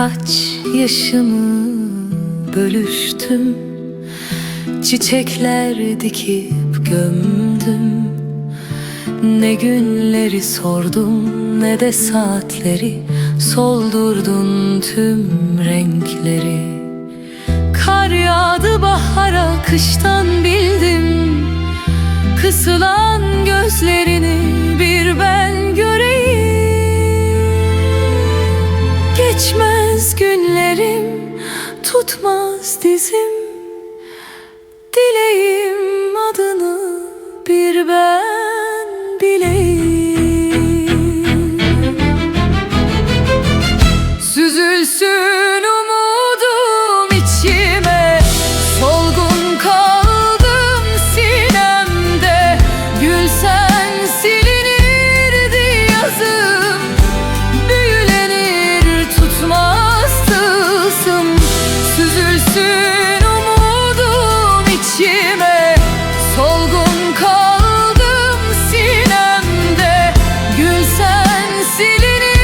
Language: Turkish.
Kaç yaşımı bölüştüm? Çiçekler dikip gömdüm. Ne günleri sordum ne de saatleri Soldurdun tüm renkleri. Kar yağdı bahara kıştan bildim. Kısılan gözlerini Geçmez günlerim tutmaz dizim dilini